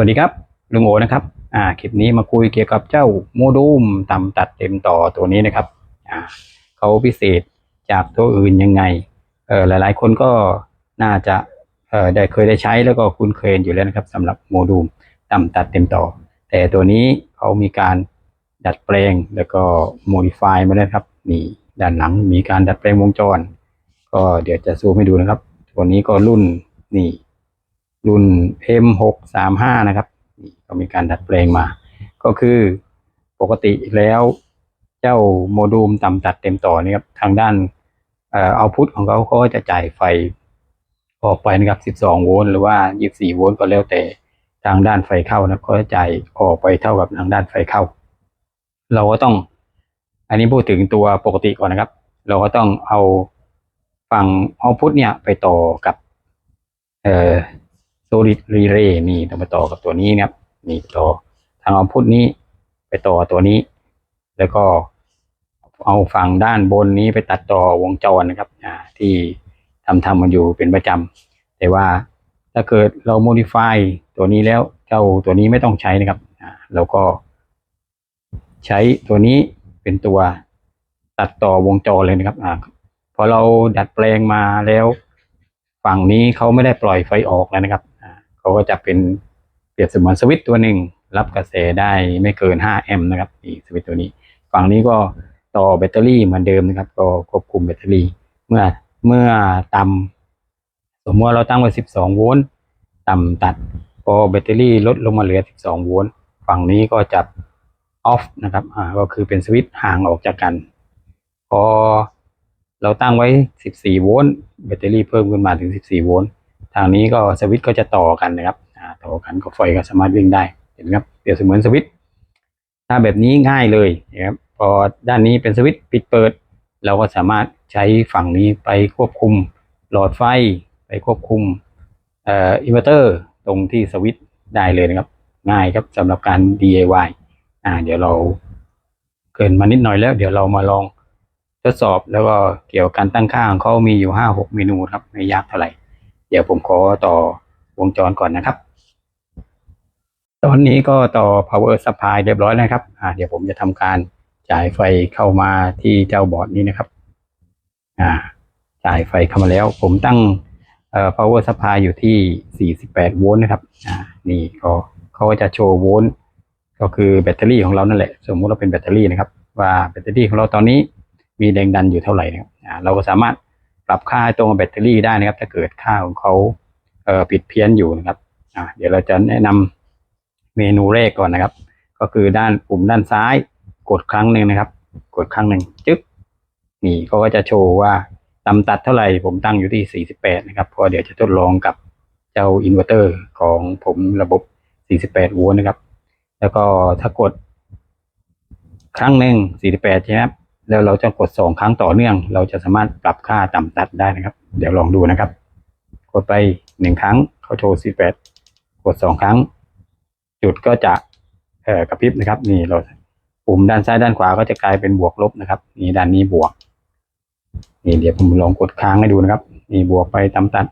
วัสดีครับลุงโอนะครับอ่าคลิปนี้มาคุยเกี่ยวกับเจ้าโมดูมต่ำตัดเต็มต่อตัวนี้นะครับอ่าเขาพิเศษจากตัวอื่นยังไงเออหลายๆ คนก็น่าจะเออได้เคยได้ใช้แล้วก็คุ้นเคยอยู่แล้วนะครับสำหรับโมดูมต่ำตัดเต็มต่อ แต่ตัวนี้เขามีการดัดแปลงแล้วก็โมดิฟายมาแล้วครับนี่ด้านหลังมีการดัดแปลงวงจร ก็เดี๋ยวจะซูมให้ดูนะครับ ตัวนี้ก็รุ่นนี่ รุ่น M635 นะครับนี่ก็มีการดัดแปลงมา ก็คือปกติแล้วเจ้าโมดูมต่ำตัดเต็มต่อนี่ครับทางด้านเอาพุทของเขาเขาก็จะจ่ายไฟออกไปนะครับ 12 โวลต์หรือว่า 24 โวลต์ก็แล้วแต่ทางด้านไฟเข้านะก็จะจ่ายออกไปเท่ากับทางด้านไฟเข้า เราก็ต้อง อันนี้พูดถึงตัวปกติก่อนนะครับ เราก็ต้องเอาฝั่งเอาพุทเนี่ยไปต่อกับ เอ่อ solid relay นี่ต้องไปต่อกับตัวนี้นะครับ นี่ต่อทางเอาพุทนี้ไปต่อตัวนี้ แล้วก็เอาฝั่งด้านบนนี้ไปตัดต่อวงจรนะครับที่ทำทำมันอยู่เป็นประจำแต่ว่าถ้าเกิดเรา modify ตัวนี้แล้วเจ้าตัวนี้ไม่ต้องใช้นะครับเราก็ ใช้ตัวนี้เป็นตัวตัดต่อวงจรเลยนะครับอพอเราดัดแปลงมาแล้ว ฝั่งนี้เขาไม่ได้ปล่อยไฟออกแล้วนะครับ เขาก็จะเป็นเปรียบเสมือนสวิตตัวหนึ่งรับกระแสได้ไม่เกิน 5 แอมป์นะครับนี่สวิตตัวนี้ ฝั่งนี้ก็ต่อแบตเตอรี่เหมือนเดิมนะครับ ก็ควบคุมแบตเตอรี่ เมื่อเมื่อต่ำสมมติว่าเราตั้งไว้ 12 โวลต์ต่ำตัด พอแบตเตอรี่ลดลงมาเหลือ 12 โวลต์ฝั่งนี้ก็จะออฟนะครับอ่าก็คือเป็นสวิตช์ห่างออกจากกัน พอเราตั้งไว้ 14 โวลต์แบตเตอรี่เพิ่มขึ้นมาถึง 14 โวลต์ ทางนี้ก็สวิตช์ก็จะต่อกันนะครับต่อกันก็ไฟก็สามารถวิ่งได้เห็นไหมครับเปรียบเสมือนสวิตช์ถ้าแบบนี้ง่ายเลยนะครับพอด้านนี้เป็นสวิตช์ปิดเปิด เราก็สามารถใช้ฝั่งนี้ไปควบคุมหลอดไฟไปควบคุมเอ่ออินเวอร์เตอร์ตรงที่สวิตช์ได้เลยนะครับ ง่ายครับสำหรับการ DIY อ่าเดี๋ยวเราเกินมานิดหน่อยแล้ว เดี๋ยวเรามาลองทดสอบแล้วก็เกี่ยวกับการตั้งค่าของเขามีอยู่ห้าหกเมนูครับไม่ยากเท่าไหร่ เดี๋ยวผมขอต่อวงจรก่อนนะครับ ตอนนี้ก็ต่อ power supply เรียบร้อยแล้วนะครับอ่าเดี๋ยวผมจะทำการจ่ายไฟเข้ามาที่เจ้าบอร์ดนี้นะครับอ่าจ่ายไฟเข้ามาแล้ว ผมตั้งเอ่อ power supply อยู่ที่ 48 โวลต์นะครับอ่านี่ก็เขาจะโชว์โวลต์ก็คือแบตเตอรี่ของเรานั่นแหละ สมมุติเราเป็นแบตเตอรี่นะครับ ว่าแบตเตอรี่ของเราตอนนี้มีแรงดันอยู่เท่าไหร่นะครับอ่าเราก็สามารถ ปรับค่าตรงกับแบตเตอรี่ได้นะครับ ถ้าเกิดค่าของเขาเอ่อผิดเพี้ยนอยู่นะครับอ่าเดี๋ยวเราจะแนะนำเมนูแรกก่อนนะครับ ก็คือด้านปุ่มด้านซ้าย กดครั้งหนึ่งนะครับ กดครั้งหนึ่งจึ๊บนี่เขาก็จะโชว์ว่าตำตัดเท่าไหร่ผมตั้งอยู่ที่ 48 นะครับเพราะเดี๋ยวจะทดลองกับเจ้าอินเวอร์เตอร์ของผมระบบ 48 โวลต์นะครับ แล้วก็ถ้ากด ครั้งหนึ่ง48 ใช่ไหมครับ แล้วเราจะกดสองครั้งต่อเนื่อง เราจะสามารถปรับค่าต่ำตัดได้นะครับ เดี๋ยวลองดูนะครับ กดไปหนึ่งครั้งเขาโชว์48กดสองครั้ง จุดก็จะเอ่อกระพริบนะครับ นี่เราปุ่มด้านซ้ายด้านขวาก็จะกลายเป็นบวกลบนะครับ นี่ด้านนี้บวก นี่เดี๋ยวผมลองกดค้างให้ดูนะครับ นี่บวกไปตามตัด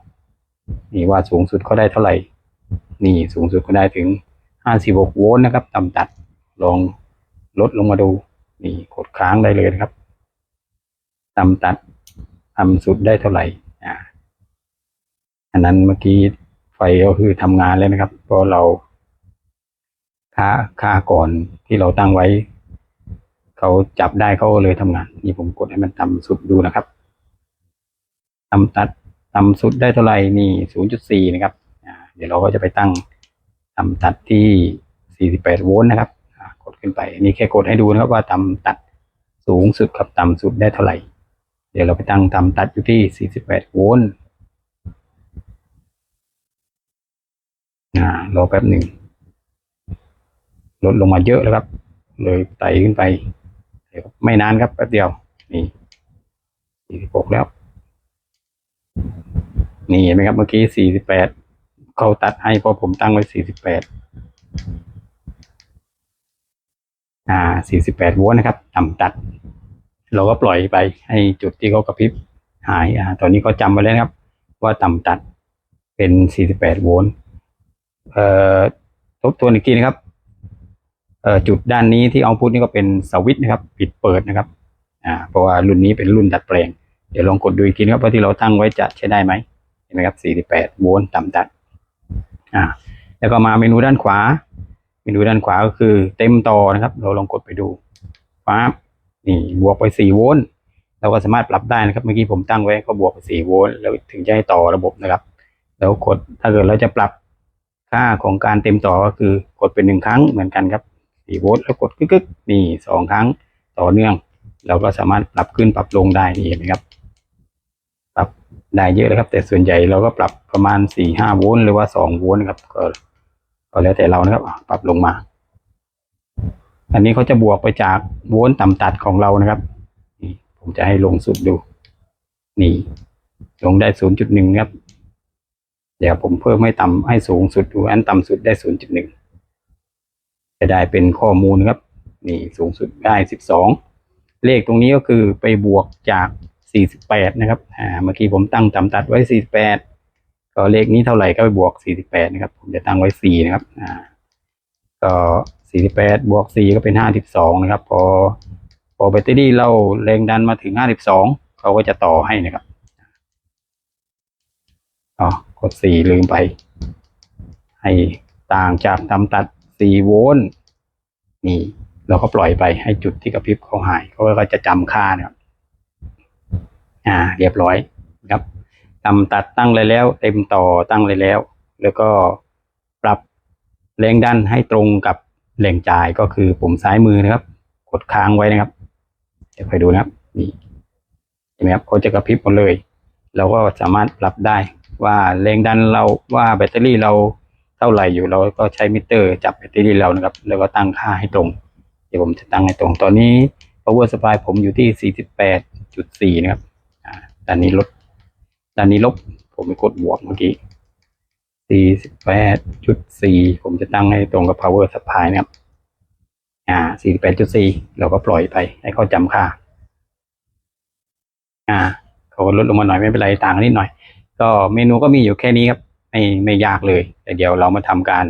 นี่ว่าสูงสุดก็ได้เท่าไหร่ นี่สูงสุดก็ได้ถึง56โวลต์นะครับต่ำตัดลองลดลงมาดู นี่กดค้างได้เลยนะครับตำตัดต่ำสุดได้เท่าไหร่อ่าอันนั้นเมื่อกี้ไฟก็คือทำงานแล้วนะครับเพราะเราค่าค่าก่อนที่เราตั้งไว้เขาจับได้เขาเลยทำงาน นี่ผมกดให้มันต่ำสุดดูนะครับต่ำตัดต่ำสุดได้เท่าไหร่นี่ศูนย์จุดสี่นะครับเดี๋ยวเราก็จะไปตั้งต่ำตัดที่สี่สิบแปดโวลต์นะครับ ดขึ้นไปอันนี้แค่กดให้ดูนะครับว่าต่ำตัดสูงสุดกับต่ำสุดได้เท่าไหร่ เดี๋ยวเราไปตั้งต่ำตัดอยู่ที่ 48 โวลต์รอแป๊บหนึ่งลดลงมาเยอะแล้วครับ เลยไต่ขึ้นไป ไม่นานครับแป๊บเดียว นี่สิบหกแล้ว นี่เห็นไหมครับเมื่อกี้สี่สิบแปดเขาตัดให้เพราะผมตั้งไว้สี่สิบแปด อ่าสี่สิบแปดโวลต์นะครับ ต่ำตัด เราก็ปล่อยไปให้จุดที่เขากระพริบหายอ่าตอนนี้เขาจำไว้แล้วนะครับ ว่าต่ำตัดเป็นสี่สิบแปดโวลต์เอ่อทบทวนอีกทีนะครับเอ่อจุดด้านนี้ที่เอาพุทนี่ก็เป็นสวิตช์นะครับ ปิดเปิดนะครับอ่าเพราะว่ารุ่นนี้เป็นรุ่นดัดแปลง เดี๋ยวลองกดดูอีกทีนะครับว่าที่เราตั้งไว้จะใช้ได้ไหมเห็นไหมครับ 48 โวลต์ต่ำตัดอ่าแล้วก็มาเมนูด้านขวา เมนูด้านขวาก็คือเต็มต่อนะครับ เราลองกดไปดูฟ้าบนี่บวกไป4โวลต์เราก็สามารถปรับได้นะครับ เมื่อกี้ผมตั้งไว้ก็บวกไป4โวลต์แล้วถึงจะให้ต่อระบบนะครับ แล้วกดถ้าเกิดเราจะปรับค่าของการเต็มต่อก็คือกดเป็นหนึ่งครั้งเหมือนกันครับ4โวลต์แล้วกดกึกๆนี่สองครั้งต่อเนื่อง เราก็สามารถปรับขึ้นปรับลงได้นี่เห็นไหมครับ ปรับได้เยอะเลยครับ แต่ส่วนใหญ่เราก็ปรับประมาณ4-5โวลต์หรือว่า2โวลต์นะครับก็ ก็แล้วแต่เรานะครับ ปรับลงมา อันนี้เขาจะบวกไปจากโวลต์ต่ำตัดของเรานะครับนี่ผมจะให้ลงสุดดู นี่ ลงได้0.1ครับ เดี๋ยวผมเพิ่มให้ต่ำให้สูงสุดดูอันต่ำสุดได้0.1จะได้เป็นข้อมูลครับ นี่สูงสุดได้12เลขตรงนี้ก็คือไปบวกจาก48นะครับ อ่า เมื่อกี้ผมตั้งต่ำตัดไว้48 ก็เลขนี้เท่าไหร่ก็ไปบวก 48 นะครับ ผมจะตั้งไว้ 4 นะครับ อ่า ก็ 48 บวก 4 ก็เป็น 52 นะครับ พอ พอแบตเตอรี่เราแรงดันมาถึง 52 เขาก็จะต่อให้นะครับ อ๋อ กด 4 ลืมไป ให้ต่างจากตำตัด 4 โวลต์ นี่ เราก็ปล่อยไปให้จุดที่กระพริบเขาหาย เขาก็จะจำค่านะครับ อ่า เรียบร้อยนะครับ ต่ำตัดตั้งเลยแล้ว เต็มต่อตั้งเลยแล้ว แล้วก็ปรับแรงดันให้ตรงกับแหล่งจ่ายก็คือปุ่มซ้ายมือนะครับ กดค้างไว้นะครับเดี๋ยวคอยดูนะครับนี่เห็นไหมครับเขาจะกระพริบหมดเลยเราก็สามารถปรับได้ว่าแรงดันเราว่าแบตเตอรี่เราเท่าไหร่อยู่เราก็ใช้มิเตอร์จับแบตเตอรี่เรานะครับ แล้วก็ตั้งค่าให้ตรง เดี๋ยวผมจะตั้งให้ตรงตอนนี้ power supply ผมอยู่ที่ 48.4 นะครับอ่าด้านนี้ลด ด้านนี้ลบ ผมไปกดบวกเมื่อกี้48.4ผมจะตั้งให้ตรงกับ power supply นะครับ อ่า48.4เราก็ปล่อยไปให้เขาจำค่า อ่า เขาก็ลดลงมาหน่อยไม่เป็นไรต่างกันนิดหน่อย ก็เมนูก็มีอยู่แค่นี้ครับ ไม่ไม่ยากเลย แต่เดี๋ยวเรามาทำการ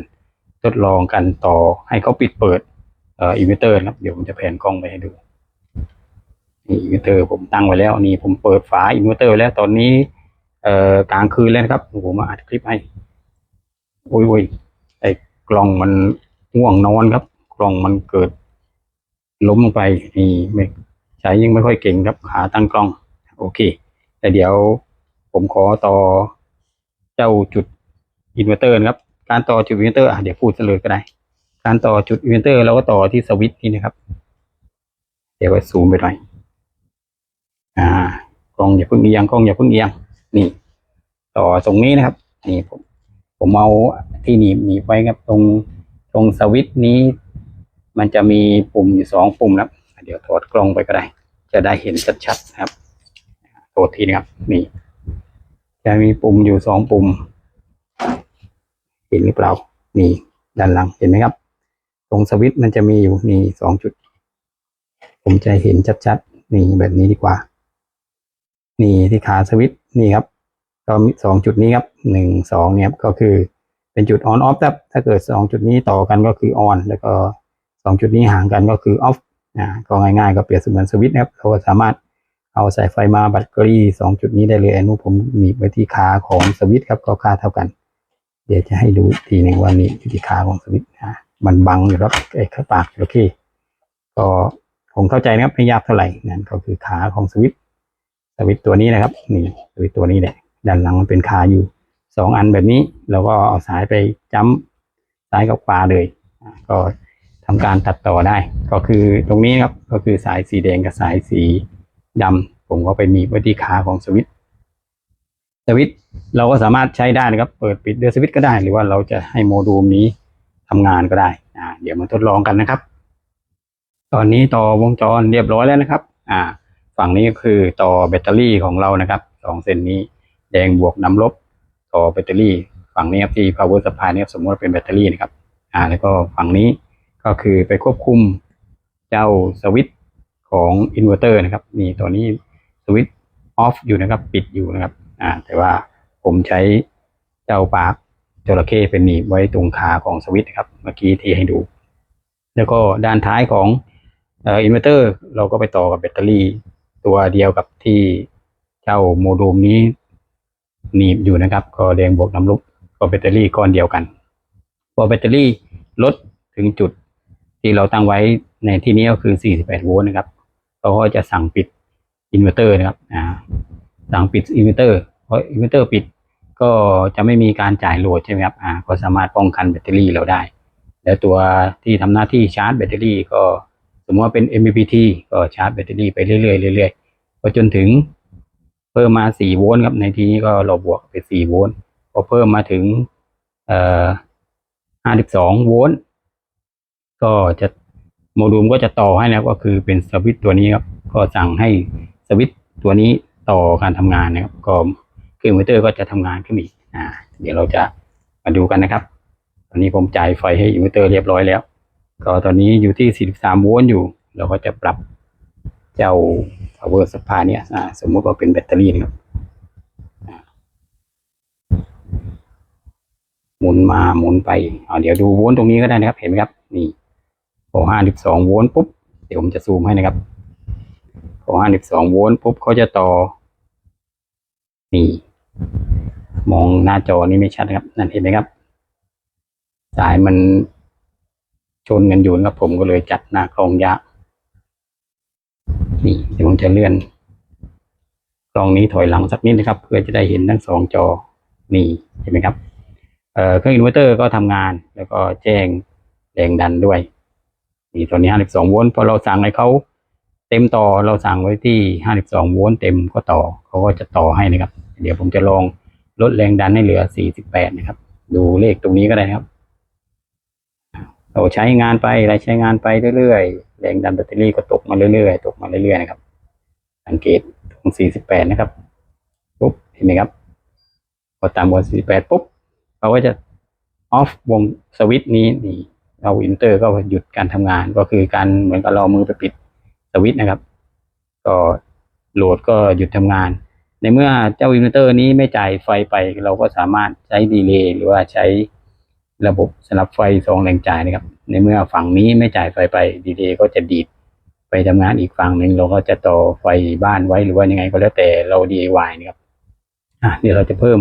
ทดลองกันต่อให้เขาปิดเปิดเอ่ออินเวอร์เตอร์นะครับ เดี๋ยวผมจะแผนกล้องไปให้ดูนี่อินเวอร์เตอร์ผมตั้งไว้แล้วนี่ผมเปิดฝาอินเวอร์เตอร์ไว้แล้วตอนนี้ เอ่อกลางคืนแล้วนะครับผมมาอัดคลิปให้โอ้ยโอ้ยไอ้กล่องมันง่วงนอนครับ กล่องมันเกิด ล้มลงไปนี่ไม่ใช้ยังไม่ค่อยเก่งครับขาตั้งกล้อง โอเค แต่เดี๋ยวผมขอต่อเจ้าจุดอินเวอร์เตอร์นะครับ การต่อจุดอินเวอร์เตอร์อะเดี๋ยวพูดเลยก็ได้ การต่อจุดอินเวอร์เตอร์เราก็ต่อที่สวิตช์นี่นะครับ เดี๋ยวไปซูมไปหน่อยอ่ากล้องอย่าเพิ่งเอียงกล้องอย่าเพิ่งเอียง นี่ต่อตรงนี้นะครับ นี่ผม ผมเอาที่หนีบหนีบไว้ครับตรงตรงสวิตช์นี้ มันจะมีปุ่มอยู่สองปุ่มนะครับเดี๋ยวถอดกล้องไปก็ได้ จะได้เห็นชัดๆนะครับโทษทีนะครับ นี่ จะมีปุ่มอยู่สองปุ่ม เห็นหรือเปล่านี่ด้านหลังเห็นไหมครับ ตรงสวิตช์มันจะมีอยู่นี่สองจุด ผมจะเห็นชัดๆนี่แบบนี้ดีกว่า นี่ที่ขาสวิตช์ นี่ครับก็มีสองจุดนี้ครับหนึ่งสองเนี่ยครับก็คือเป็นจุดออนออฟครับถ้าเกิดสองจุดนี้ต่อกันก็คือออนแล้วก็สองจุดนี้ห่างกันก็คือออฟอ่าก็ง่ายๆ ก็เปรียบเสมือนสวิตช์นะครับเราก็สามารถเอาสายไฟมาแบตเตอรี่สองจุดนี้ได้เลยอนนู้นผมหนีบไว้ที่ขาของสวิตช์ครับก็ค่าเท่ากัน เดี๋ยวจะให้ดูทีหนึ่งว่านี่ที่ขาของสวิตช์นะมันบังอยู่รับไอ้ข้าปากโอเคก็ผมเข้าใจนะครับไม่ยากเท่าไหร่นั่นก็คือขาของสวิตช์ สวิตตัวนี้นะครับ นี่สวิตตัวนี้แหละด้านหลังมันเป็นขาอยู่สองอันแบบนี้เราก็เอาสายไปจ้ำซ้ายกับขวาเลย ก็ทำการตัดต่อได้ ก็คือตรงนี้ครับก็คือสายสีแดงกับสายสีดำผมก็ไปหนีไว้ที่ขาของสวิตสวิตเราก็สามารถใช้ได้นะครับ เปิดปิดเด้วยสวิตก็ได้ หรือว่าเราจะให้โมดูลนี้ทำงานก็ได้อ่าเดี๋ยวมาทดลองกันนะครับ ตอนนี้ต่อวงจรเรียบร้อยแล้วนะครับ อ่า ฝั่งนี้ก็คือต่อแบตเตอรี่ของเรานะครับสองเส้นนี้แดงบวกน้ำลบต่อแบตเตอรี่ ฝั่งนี้ครับที่ power supply นี่ครับสมมติว่าเป็นแบตเตอรี่นะครับอ่าแล้วก็ฝั่งนี้ก็คือไปควบคุมเจ้าสวิตช์ของอินเวอร์เตอร์นะครับนี่ตัวนี้สวิตช์ออฟอยู่นะครับปิดอยู่นะครับอ่าแต่ว่าผมใช้เจ้าปากจระเข้เป็นหนีบไว้ตรงขาของสวิตช์นะครับเมื่อกี้ที่ให้ดู แล้วก็ด้านท้ายของอินเวอร์เตอร์ เราก็ไปต่อกับแบตเตอรี่ ตัวเดียวกับที่เจ้าโมดูมนี้หนีบอยู่นะครับ ก็แรงบวกน้ำลบก็แบตเตอรี่ก้อนเดียวกัน พอแบตเตอรี่ลดถึงจุดที่เราตั้งไว้ในที่นี้ก็คือ 48 โวลต์นะครับเขาก็จะสั่งปิดอินเวอร์เตอร์นะครับอ่าสั่งปิดอินเวอร์เตอร์เพราะอินเวอร์เตอร์ปิดก็จะไม่มีการจ่ายโหลดใช่ไหมครับอ่าก็สามารถป้องกันแบตเตอรี่เราได้ แล้วตัวที่ทำหน้าที่ชาร์จแบตเตอรี่ก็ สมมติว่าเป็น MPPT ก็ชาร์จแบตเตอรี่ไปเรื่อยๆเรื่อยๆพอจนถึงเพิ่มมา 4 โวลต์ครับในที่นี้ก็เราบวกไป 4 โวลต์พอเพิ่มมาถึงเอ่อ52 โวลต์ก็จะโมดูมก็จะต่อให้แล้วก็คือเป็นสวิตตัวนี้ครับก็สั่งให้สวิตตัวนี้ต่อการทำงานนะครับก็เครื่องมอเตอร์ก็จะทำงานขึ้นอีกอ่าเดี๋ยวเราจะมาดูกันนะครับ ตอนนี้ผมจ่ายไฟให้อินเวอร์เตอร์เรียบร้อยแล้ว ก็ตอนนี้อยู่ที่ 43 โวลต์อยู่ เราก็จะปรับเจ้า power supply เนี่ยสมมุติว่าเป็นแบตเตอรี่นะครับหมุนมาหมุนไปอ่าเดี๋ยวดูโวลต์ตรงนี้ก็ได้นะครับ เห็นไหมครับ นี่พอ52 โวลต์ปุ๊บ เดี๋ยวผมจะซูมให้นะครับพอ52 โวลต์ปุ๊บเขาจะต่อ นี่ มองหน้าจอนี้ไม่ชัดนะครับ นั่นเห็นไหมครับ สายมัน ชนกันอยู่นะครับผมก็เลยจัดหน้ากล้องยากนี่เดี๋ยวผมจะเลื่อนกล้องนี้ถอยหลังสักนิดนะครับ เพื่อจะได้เห็นทั้งสองจอนี่เห็นไหมครับเครื่องอินเวอร์เตอร์ก็ทำงานแล้วก็แจ้งแรงดันด้วยนี่ตอนนี้ 52 โวลต์พอเราสั่งให้เขาเต็มต่อเราสั่งไว้ที่ 52 โวลต์เต็มก็ต่อเขาก็จะต่อให้นะครับ เดี๋ยวผมจะลองลดแรงดันให้เหลือ 48 นะครับ ดูเลขตรงนี้ก็ได้นะครับ เราใช้งานไปอะไรใช้งานไปเรื่อยๆแรงดันแบตเตอรี่ก็ตกมาเรื่อยๆตกมาเรื่อยๆนะครับ สังเกตตรง 48 นะครับปุ๊บเห็นไหมครับพอตามบน48 ปุ๊บเราก็จะออฟวงสวิตช์นี้นี่เราอินเตอร์ก็หยุดการทำงานก็คือการเหมือนกับเราเอามือไปปิดสวิตช์นะครับ ก็โหลดก็หยุดทำงาน ในเมื่อเจ้าอินเวอร์เตอร์นี้ไม่จ่ายไฟไปเราก็สามารถใช้ดีเลย์หรือว่าใช้ ระบบสลับไฟสองแรงจ่ายนะครับ ในเมื่อฝั่งนี้ไม่จ่ายไฟไปดีเลย์ก็จะดีดไปทำงานอีกฝั่งหนึ่งเราก็จะต่อไฟบ้านไว้หรือว่ายังไงก็แล้วแต่เรา DIY นะครับอะเดี๋ยวเราจะเพิ่ม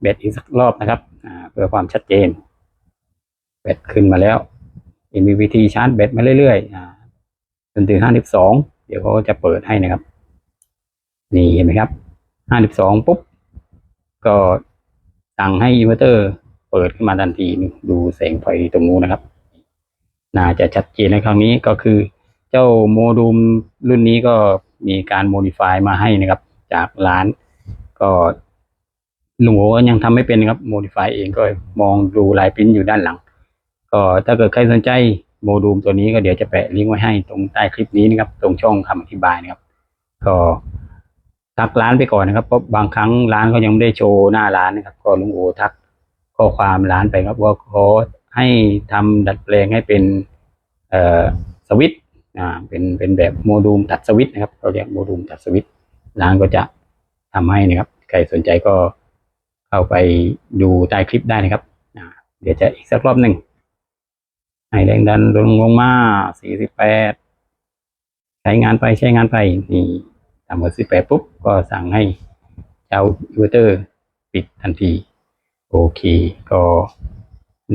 แบตอีกสักรอบนะครับอ่าเพื่อความชัดเจนแบตขึ้นมาแล้ว MPPT ชาร์จแบตมาเรื่อยๆอ่าจนถึง52เดี๋ยวเขาก็จะเปิดให้นะครับ นี่เห็นไหมครับ52ปุ๊บ ก็สั่งให้อินเวอร์เตอร์ ปิดขึ้นมาทันทีดูแสงไฟตรงนู้นนะครับ น่าจะชัดเจนในครั้งนี้ก็คือ เจ้าโมดูมรุ่นนี้ก็มีการโมดิฟายมาให้นะครับ จากร้าน ก็ลุงโอยังทำไม่เป็นนะครับโมดิฟายเองก็มองดูลายปริ้นอยู่ด้านหลัง ก็ถ้าเกิดใครสนใจโมดูมตัวนี้ก็เดี๋ยวจะแปะลิงก์ไว้ให้ตรงใต้คลิปนี้นะครับ ตรงช่องคำอธิบายนะครับ ก็ทักร้านไปก่อนนะครับเพราะบางครั้งร้านเขายังไม่ได้โชว์หน้าร้านนะครับ ก็ลุงโอทัก ข้อความร้านไปครับว่าขอให้ทำดัดแปลงให้เป็นเสวิตอ่าเป็นเป็นแบบโมดูมตัดสวิตนะครับ เราเรียกโมดูมตัดสวิตร้านก็จะทำให้นะครับ ใครสนใจก็เข้าไปดูใต้คลิปได้นะครับเดี๋ยวจะอีกสักรอบหนึ่งให้แรงดันลงลงมา48ใช้งานไปใช้งานไปนี่ทำหมด18ปุ๊บ ก็สั่งให้เจ้าอินเวอร์เตอร์ปิดทันที โอเค ก็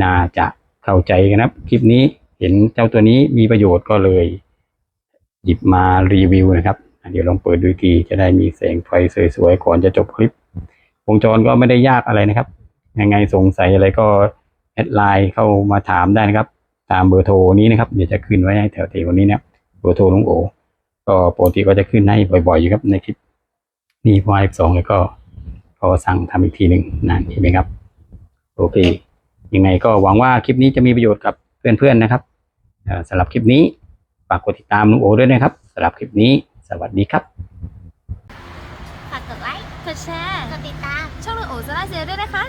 น่าจะเข้าใจกันนะครับคลิปนี้เห็นเจ้าตัวนี้มีประโยชน์ก็เลย หยิบมารีวิวนะครับ เดี๋ยวลองเปิดดูอีกทีจะได้มีแสงไฟสวยๆก่อนจะจบคลิป วงจรก็ไม่ได้ยากอะไรนะครับ ยังไงสงสัยอะไรก็แอดไลน์เข้ามาถามได้นะครับ ตามเบอร์โทรนี้นะครับ เดี๋ยวจะขึ้นไว้ให้แถวๆวันนี้นะเบอร์โทรลุงโอก็ปกติก็จะขึ้นให้บ่อยๆอยู่ครับในคลิปนี่พออีกสองแล้วก็พอสั่งทำอีกทีหนึ่งนั่นเห็นไหมครับ โอเค ยังไงก็หวังว่าคลิปนี้จะมีประโยชน์กับเพื่อนๆนะครับสำหรับคลิปนี้ฝากกดติดตามลุงโอด้วยนะครับสำหรับคลิปนี้ สวัสดีครับฝากกดไลค์กดแชร์กดติดตามช่องลุงโอซาลาเซลด้วยนะคะ